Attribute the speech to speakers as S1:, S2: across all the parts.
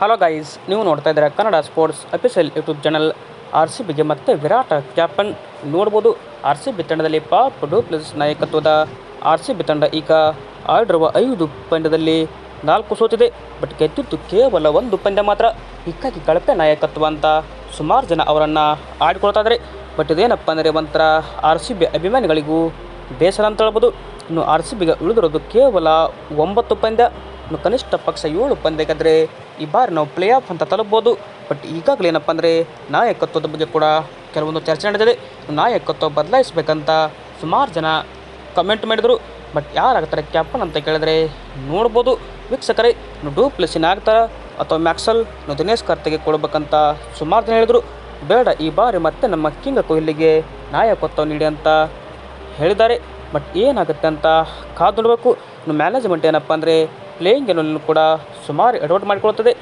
S1: Hello guys ನೀವು ನೋಡ್ತಾ ಇದ್ದೀರಾ Kannada sports official YouTube channel R C ಬಿಗೆ ಮತ್ತೆ ವಿರಾಟ್ ಕ್ಯಾಪ್ಟನ್ ನೋಡ್ಬೋದು. ಆರ್ ಸಿ ಬಿ ತಂಡದಲ್ಲಿ ಪಾಪ್ ಡೂಪ್ಲೆಸ್ ನಾಯಕತ್ವದ ಆರ್ ಸಿ ಬಿ ತಂಡ ಈಗ ಆಡಿರುವ ಐದು ಪಂದ್ಯದಲ್ಲಿ ನಾಲ್ಕು ಸೋತಿದೆ. ಬಟ್ ಗೆದ್ದಿದ್ದು ಕೇವಲ ಒಂದು ಪಂದ್ಯ ಮಾತ್ರ. ಹೀಗಾಗಿ ಕಳಪೆ ನಾಯಕತ್ವ ಅಂತ ಸುಮಾರು ಜನ ಅವರನ್ನು ಆಡಿಕೊಳ್ತಾ ಇದ್ದಾರೆ. ಬಟ್ ಇದೇನಪ್ಪ ಅಂದರೆ ಒಂಥರ ಆರ್ ಸಿ ಬಿ ಅಭಿಮಾನಿಗಳಿಗೂ ಬೇಸರ ಅಂತ ಹೇಳ್ಬೋದು. ಇನ್ನು ಆರ್ ಸಿ ಬಿಗೆ ಉಳಿದಿರೋದು ಕೇವಲ ಒಂಬತ್ತು ಪಂದ್ಯ. ಇನ್ನು ಕನಿಷ್ಠ ಪಕ್ಷ ಏಳು ಪಂದ್ಯ ಈ ಬಾರಿ ನಾವು ಪ್ಲೇ ಆಫ್ ಅಂತ ತಲುಪ್ಬೋದು. ಬಟ್ ಈಗಾಗಲೇ ಏನಪ್ಪ ಅಂದರೆ ನಾಯಕತ್ವದ ಬಗ್ಗೆ ಕೂಡ ಕೆಲವೊಂದು ಚರ್ಚೆ ನಡೆದಿದೆ. ನಾಯಕತ್ವ ಬದಲಾಯಿಸಬೇಕಂತ ಸುಮಾರು ಜನ ಕಮೆಂಟ್ ಮಾಡಿದರು. ಬಟ್ ಯಾರಾಗ್ತಾರೆ ಕ್ಯಾಪ್ಟನ್ ಅಂತ ಕೇಳಿದ್ರೆ ನೋಡ್ಬೋದು. ವೀಕ್ಷಕರೇ ಡೂ ಪ್ಲಸಿನ ಆಗ್ತಾರ ಅಥವಾ ಮ್ಯಾಕ್ಸಲ್ ದಿನೇಶ್ ಕಾರ್ತಿಗೆ ಕೊಡಬೇಕಂತ ಸುಮಾರು ಜನ ಹೇಳಿದರು. ಬೇಡ, ಈ ಬಾರಿ ಮತ್ತೆ ನಮ್ಮ ಕಿಂಗ ಕೊಹ್ಲಿಗೆ ನಾಯಕತ್ವ ನೀಡಿ ಅಂತ ಹೇಳಿದ್ದಾರೆ. ಬಟ್ ಏನಾಗುತ್ತೆ ಅಂತ ಕಾದು ನೋಡಬೇಕು. ಇನ್ನು ಮ್ಯಾನೇಜ್ಮೆಂಟ್ ಏನಪ್ಪ ಅಂದರೆ ಪ್ಲೇಯಿಂಗ್ ಎಲೆವನಲ್ಲಿ ಕೂಡ ಸುಮಾರು ಎಡವಟ್ ಮಾಡಿಕೊಳ್ಳುತ್ತದೆ.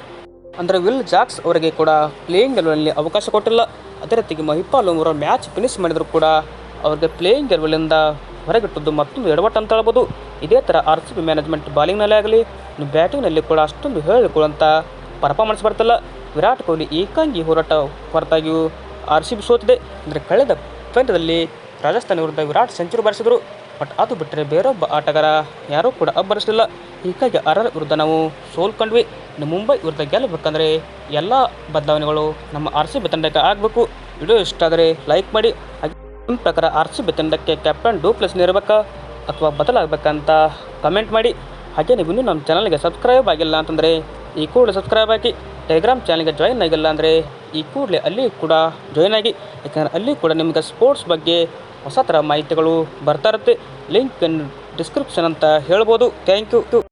S1: ಅಂದರೆ ವಿಲ್ ಜಾಕ್ಸ್ ಅವರಿಗೆ ಕೂಡ ಪ್ಲೇಯಿಂಗ್ ಎಲೆವನಲ್ಲಿ ಅವಕಾಶ ಕೊಟ್ಟಿಲ್ಲ. ಅದೇ ರೀತಿಗೆ ಮಹಿಪಾಲ್ ಅವರ ಮ್ಯಾಚ್ ಫಿನಿಶ್ ಮಾಡಿದರೂ ಕೂಡ ಅವ್ರಿಗೆ ಪ್ಲೇಯಿಂಗ್ ಎಲೆವಲಿಂದ ಹೊರಗಿಟ್ಟದ್ದು ಮತ್ತೊಂದು ಎಡವಟ್ಟು ಅಂತ ಹೇಳ್ಬೋದು. ಇದೇ ಥರ ಆರ್ ಸಿ ಬಿ ಮ್ಯಾನೇಜ್ಮೆಂಟ್ ಬಾಲಿಂಗ್ನಲ್ಲೇ ಆಗಲಿ, ಇನ್ನು ಬ್ಯಾಟಿಂಗ್ನಲ್ಲಿ ಕೂಡ ಅಷ್ಟೊಂದು ಹೇಳಿಕೊಳ್ಳುವಂಥ ಪರ್ಫಾರ್ಮೆನ್ಸ್ ಬರ್ತಿಲ್ಲ ವಿರಾಟ್ ಕೊಹ್ಲಿ ಏಕಾಂಗಿ ಹೋರಾಟ ಹೊರತಾಗಿಯೂ ಆರ್ ಸಿ ಬಿ ಸೋತಿದೆ. ಅಂದರೆ ಕಳೆದ ಪಂದ್ಯದಲ್ಲಿ ರಾಜಸ್ಥಾನ ವಿರುದ್ಧ ವಿರಾಟ್ ಸೆಂಚುರಿ ಬಾರಿಸಿದರು. ಬಟ್ ಅದು ಬಿಟ್ಟರೆ ಬೇರೊಬ್ಬ ಆಟಗಾರ ಯಾರೂ ಕೂಡ ಅಬ್ಬರಿಸಲಿಲ್ಲ. ಹೀಗಾಗಿ ಅರರ್ ವಿರುದ್ಧ ನಾವು ಸೋಲ್ಕೊಂಡ್ವಿ ಇನ್ನು ಮುಂಬೈ ವಿರುದ್ಧ ಗೆಲ್ಲಬೇಕಂದ್ರೆ ಎಲ್ಲ ಬದಲಾವಣೆಗಳು ನಮ್ಮ ಆರ್ ಸಿ ಬಿ ತಂಡಕ್ಕೆ ಆಗಬೇಕು. ವಿಡಿಯೋ ಇಷ್ಟ ಆದರೆ ಲೈಕ್ ಮಾಡಿ. ಹಾಗೆ ನಿಮ್ಮ ಪ್ರಕಾರ ಆರ್ ಸಿ ಬಿ ತಂಡಕ್ಕೆ ಕ್ಯಾಪ್ಟನ್ ಡೂ ಪ್ಲಸ್ ಇರಬೇಕಾ ಅಥವಾ ಬದಲಾಗಬೇಕಂತ ಕಮೆಂಟ್ ಮಾಡಿ. ಹಾಗೆ ನೀವು ಇನ್ನೂ ನಮ್ಮ ಚಾನಲ್ಗೆ ಸಬ್ಸ್ಕ್ರೈಬ್ ಆಗಿಲ್ಲ ಅಂತಂದರೆ ಈ ಕೂಡ ಸಬ್ಸ್ಕ್ರೈಬ್ ಆಗಿ ಟೆಲಿಗ್ರಾಮ್ ಚಾನಲ್ಗೆ ಜಾಯಿನ್ ಆಗಿಲ್ಲ ಅಂದರೆ ಈ ಕೂಡಲೇ ಅಲ್ಲಿ ಕೂಡ ಜಾಯಿನ್ ಆಗಿ, ಯಾಕಂದರೆ ಅಲ್ಲಿ ಕೂಡ ನಿಮಗೆ ಸ್ಪೋರ್ಟ್ಸ್ ಬಗ್ಗೆ ಹೊಸ ಥರ ಮಾಹಿತಿಗಳು ಬರ್ತಾ ಇರುತ್ತೆ. ಲಿಂಕ್ ಡಿಸ್ಕ್ರಿಪ್ಷನ್ ಅಂತ ಹೇಳ್ಬೋದು. Thank you.